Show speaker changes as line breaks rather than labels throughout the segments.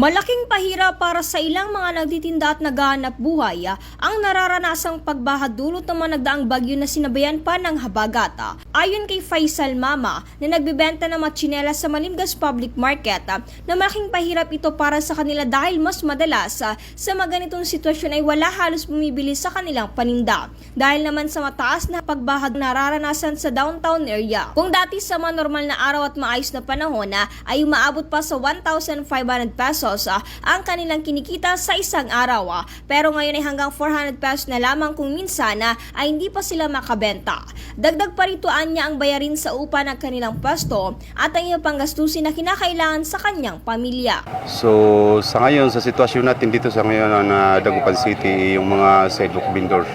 Malaking pahira para sa ilang mga nagtitinda at naghahanap buhay ah, ang nararanasang pagbaha dulot ng mga bagyo na sinabayan pa ng habagata. Ayon kay Faisal Mama na nagbibenta ng mga tsinelas sa Malimgas Public Market ah, na malaking pahirap ito para sa kanila dahil mas madalas ah, sa mga ganitong sitwasyon ay wala halos bumibili sa kanilang paninda dahil naman sa mataas na pagbaha nararanasan sa downtown area. Kung dati sa mga normal na araw at maayos na panahon na ay umaabot pa sa 1,500 pesos ah, ang kanilang kinikita sa isang araw. ah. Pero ngayon ay hanggang 400 pesos na lamang kung minsan na ay hindi pa sila makabenta. Dagdag pa rito niya ang bayarin sa upa ng kanilang pwesto at ang iba pang gastusin na kinakailangan sa kanyang pamilya.
So sa ngayon, sa sitwasyon natin dito sa ngayon na Dagupan City, yung mga sidewalk vendors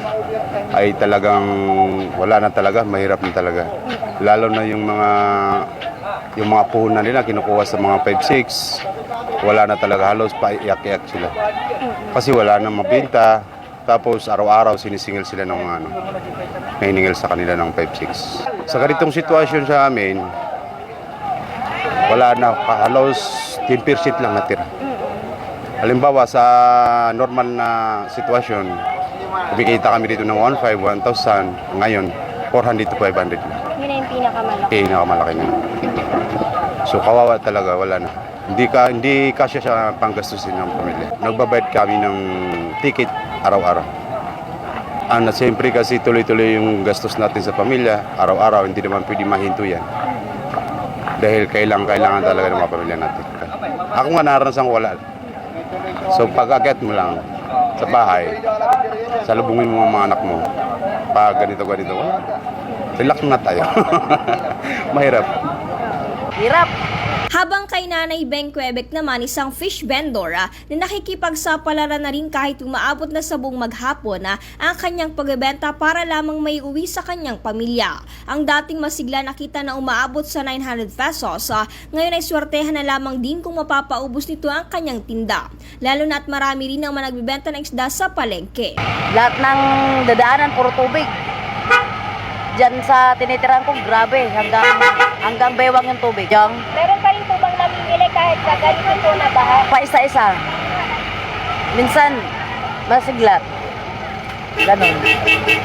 ay talagang wala na talaga, mahirap na talaga. Lalo na yung mga yung mga puhunan nila kinukuha sa mga 5-6, wala na talaga halos paiyak-iyak sila. Kasi wala na mabenta, tapos araw-araw sinisingil sila ng ano, nahiningil sa kanila ng 5-6. Sa ganitong sitwasyon sa amin, wala na, halos 10% lang natira. Halimbawa sa normal na sitwasyon, kumikita kami dito ng 1,500, 1,000, ngayon 400 to 500 lang.
Yun na yung pinakamalaki.
Okay, nakamalaki na. So kawawa talaga, wala na. Hindi ka hindi kasya sa panggastusin ng pamilya. Nagbabayad kami ng ticket araw-araw. Ano, siyempre kasi tuloy-tuloy yung gastos natin sa pamilya, araw-araw, hindi naman pwede mahinto yan. Dahil kailangan, kailangan talaga ng mga pamilya natin. Ako nga naranasan wala. So pag akyat mo lang sa bahay, salubungin mo ang mga anak mo. Pag ganito, ganito, wala. Relax na tayo. Mahirap.
Hirap.
Habang kay Nanay Beng Quebec naman isang fish vendor ah, na nakikipagsapalaran na rin kahit umaabot na sa buong maghapon na ang kanyang pagbebenta para lamang may uwi sa kanyang pamilya. Ang dating masigla nakita na umaabot sa 900 pesos, ah, ngayon ay swertehan na lamang din kung mapapaubos nito ang kanyang tinda. Lalo na at marami rin ang mga nagbibenta ng isda sa palengke.
Lahat ng dadaanan, puro tubig. Diyan sa tinitirahan ko, grabe. Hanggang, hanggang bewang yung tubig. Diyan,
Meron pa rin po bang namimili kahit sa ganito po na baha?
pa isa-isa. Minsan, masiglat. Ganon.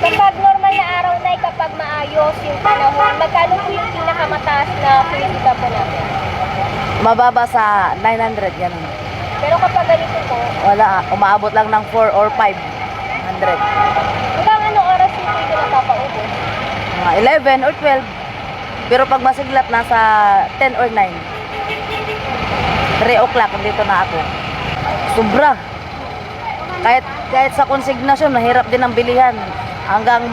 Kapag normal na araw na kapag maayos yung panahon, magkano po yung pinakamataas na kinikita po natin?
Mababa sa 900, ganon.
Pero kapag ganito po,
Wala, umaabot lang ng 4 or 500.
hanggang anong oras yung ito napapaubos?
Mga 11 or 12. Pero pag masiglat, nasa 10 or 9. 3 o'clock, dito na ako. Sobra. Kahit, kahit sa konsignasyon, mahirap din ang bilihan. Hanggang,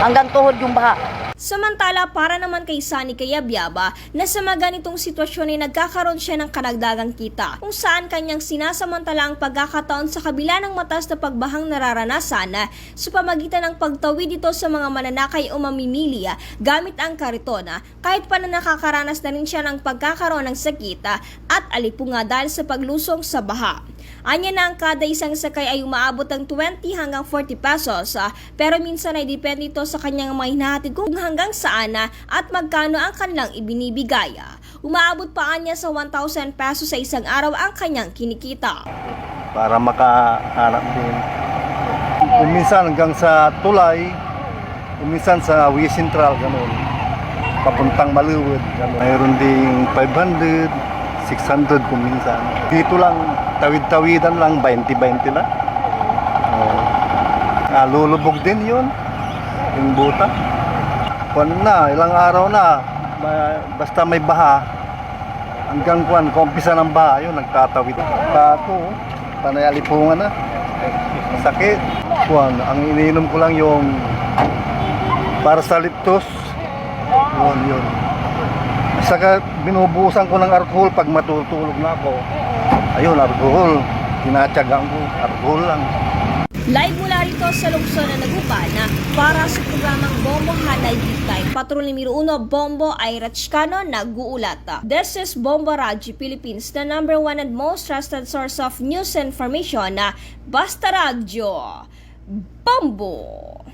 hanggang tuhod yung baha.
Samantala, para naman kay Sunny Kayabyaba na sa mga ganitong sitwasyon ay nagkakaroon siya ng kanagdagang kita kung saan kanyang sinasamantala ang pagkakataon sa kabila ng matas na pagbahang nararanasan na sa pamagitan ng pagtawid dito sa mga mananakay o mamimili gamit ang kariton ah, kahit pa na nakakaranas na rin siya ng pagkakaroon ng sakit ah, at alipunga dahil sa paglusong sa baha. Anya na ang kada isang sakay ay umaabot ng 20 hanggang 40 pesos ah, pero minsan ay depende ito sa kanyang mga hinahatid kung hanggang saan na at magkano ang kanilang ibinibigay. ah. Umaabot pa anya sa 1,000 pesos sa isang araw ang kanyang kinikita.
para makahanap din. Kung minsan hanggang sa tulay, kung minsan sa West Central, ganun. Papuntang Maluwid, ganun. Mayroon ding 500, 600 kung minsan. Dito lang, tawid-tawidan lang, 20-20 na. Oh. Ah, lulubog din yun, yung buta. Kwan na, ilang araw na, ba- basta may baha, hanggang kwan, kumpisa ng baha, yun, nagtatawid. Pato, panay alipungan na. Sakit. Kwan, ang iniinom ko lang yung para sa liptos. Yun, yun. Saka binubusan ko ng alcohol pag matutulog na ako. Ayun, alcohol. Tinatsagaan ko, alcohol lang.
Live mula rito sa Lungsod na Nagupan na para sa programang Bombo Hanay Time. Patrol numero 1, Bombo Ira Chicano, nag-uulat. This is Bombo Radyo Philippines, the number one and most trusted source of news and information na Basta Radyo. Bombo!